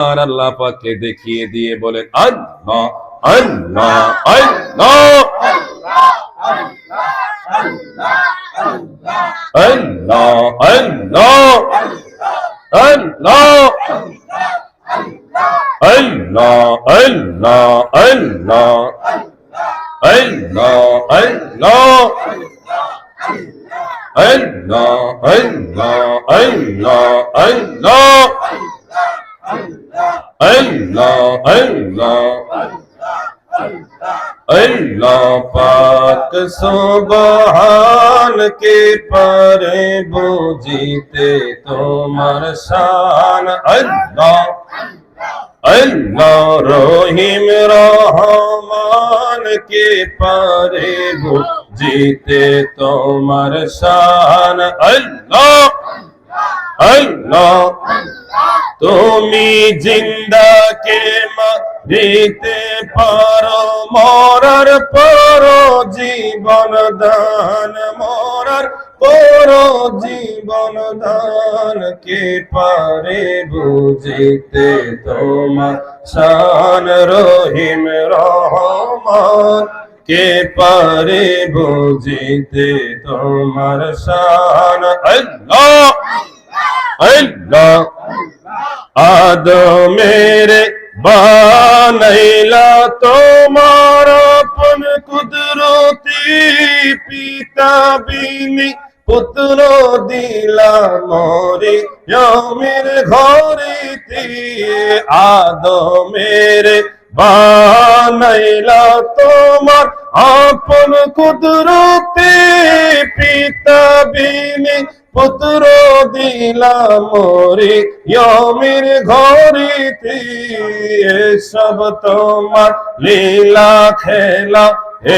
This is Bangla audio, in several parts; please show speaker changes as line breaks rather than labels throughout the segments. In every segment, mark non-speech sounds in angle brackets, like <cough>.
আর আল্লাহ পাককে দেখিয়ে দিয়ে বলেন আল্লাহ আল্লাহ আল্লাহ আল্লাহ আল্লাহ আল্লাহ আল্লাহ আল্লাহ আল্লাহ আল্লাহ আল্লাহ আল্লাহ আল্লাহ আল্লাহ আল্লাহ अल्लाह अल्लाह अल्लाह पाक सुबहान के परे बूझीते तुमार तो शान। अल्लाह अल्लाह रोहिम रहमान के परे बूझीते तुमार तो शान। अल्लाह अल्लाह তুমি জিন্দাকে দিতে পারো, মরার পর জীবন দান, মরার পর জীবন দান। কে পারে বুঝিতে তোমার শান, রহিম রহমান? কে পারে বুঝিতে তোমার শান? আল্লাহ! আল্লাহ! আদমের বানাইলা তোমার আপন কুদরতি পিতা বিনি পুত্র দিলা মরে যমের ঘরেতে আদমের বানাইলা তোমার আপন কুদরতি পিতা বিনি পুত্র দিলাম মরে, ইয়মের ঘরেতে এসব তোমার লীলা খেলা,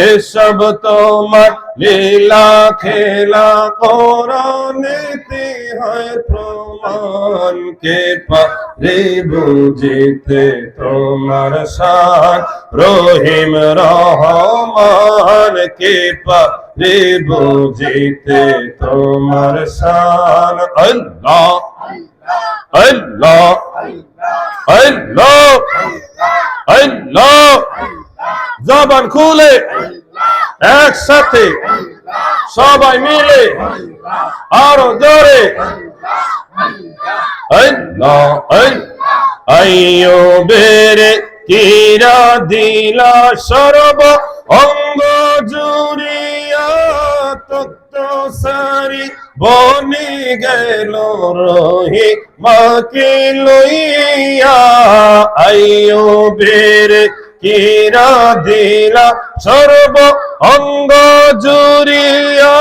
এসব তোমার লীলা খেলা। কোরআনেতে হয় প্রমাণ কে পারে বুঝিতে তোমার সাথ রহিম রহমান কে পারে বুঝিতে তোমার শান আল্লাহ আল্লাহ আল্লাহ আল্লাহ। জবান খুলে, একসাথে সবাই মিলে, আরও জোরে। বেরে কিরা দিলা সর্ব অঙ্গ তত্ত সারি বনি গেল রহি মাকে লইয়া। আইয়ো বেরে কিরা দিলা সর্ব অঙ্গ জুরিয়া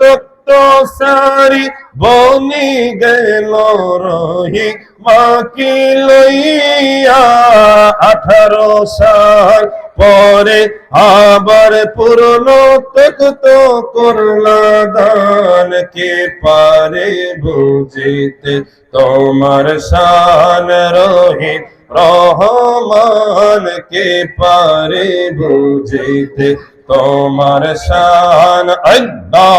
তত্ত্ব সারি বনি গেল রহি মাকি লইয়া আঠারো সাল পরে আবার পুরনো তক্ত করলা দান কে পারে বুঝিতে। তোমার শান রহিত রহমান কে পারে বুঝিতে। তোমার শান আল্লাহ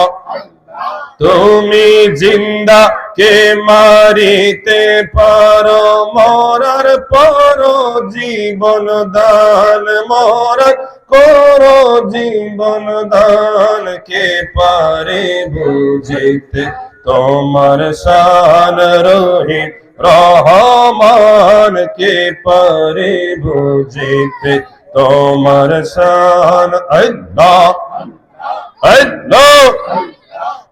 তুমি জিন্দা কে মারিতে পারো, মরার পর জীবন দান, মরার করো জীবন দান কে পারে বুঝিতে? তোমার শান রহিত রহমান কে পারে বুঝিতে? তোমার শান আল্লাহ আল্লাহ।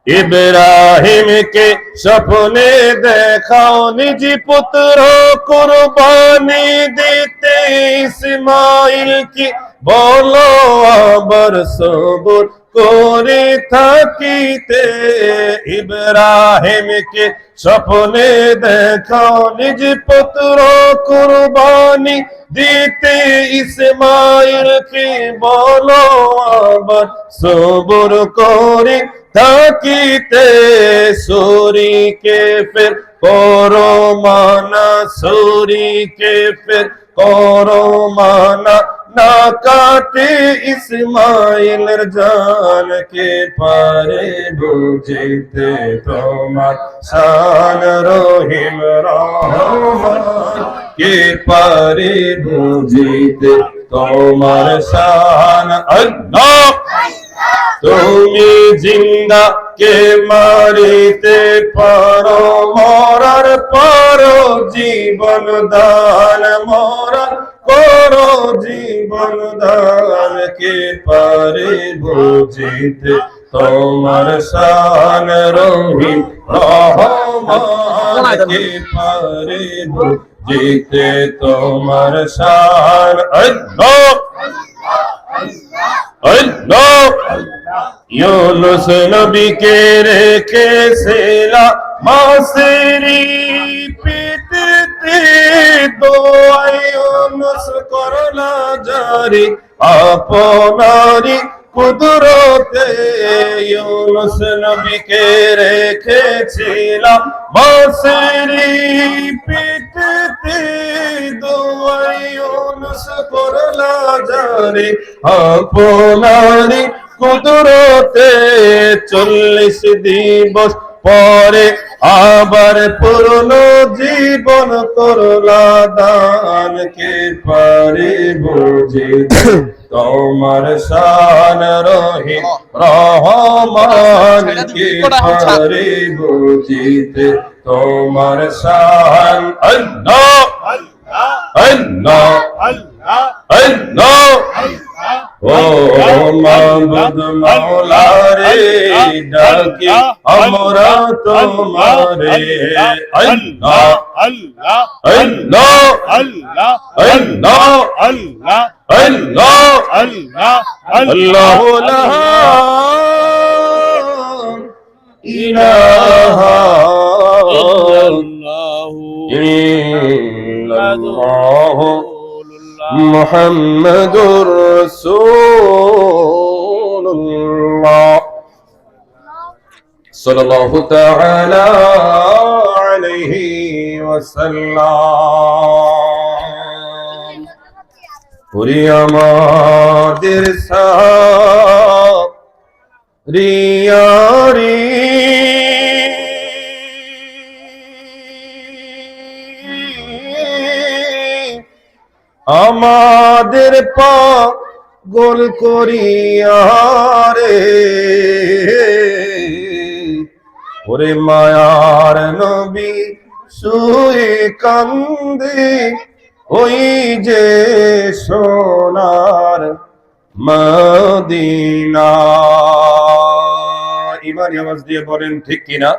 ইব্রাহিমকে স্বপ্নে দেখাও নিজ পুত্র কুরবানি দিতে। ইসমাইল কি বলো, আবার সবর করে থাকিতে। ইব্রাহিমকে স্বপ্নে দেখাও নিজ পুত্র কুরবানি দিতে। ইসমাইল কি বলো, আবার সবর করে थकते सूरी के फिर कोरो माना सूरी के फिर कोरो माना ना काटे इस माइल जान के पारे बुझते तो मान रोहिम के पारे बुझते तो मान अल्लाह তুমি জিন্দা কে মারিতে পারো? মরার পারো জীবন দান মরার করো জীবন দান। কে পারে বুঝিতে তোমার শান রহিম রহমান? কে পারে বুঝিতে তোমার শান? আল্লাহ! আল্লাহ! ইউনুস নবীকে রেখেছিলা মাসেরি পিততে দোয়াই ইউনুস করলা জারি আপনারি কুদরতে ইউনুস নবীকে রেখেছিলা মাসেরি পিততে দোয়াই ইউনুস করলা জারি আপনারি কুদরতে চল্লিশ দিবস পরে আবার পূর্ণ জীবন করলা দান কে পারে বুঝে <coughs> তোমার শান রহি রহমান কে পারে বুঝিতে তোমার শান। আল্লাহ! আল্লাহ! আল্লাহ! ও মাবুদ মাওলা রে ডাকি আমরা তোমারে আল্লাহ
আল্লাহ
আল্লাহ
আল্লাহ
আল্লাহ
আল্লাহ
আল্লাহ
আল্লাহ
আল্লাহ ইলাহা ইল্লাল্লাহ محمد رسول الله. صلى الله تعالى عليه وسلم. পুরি আমাদের রিয়ারি Yeah. আমাদের পা গোল করিয়া রে। ওরে মায়ার নবী শুয়ে কান্দি, ওই যে সোনার মদিনা। ইমানি আওয়াজ দিয়ে বলেন, ঠিক কিনা?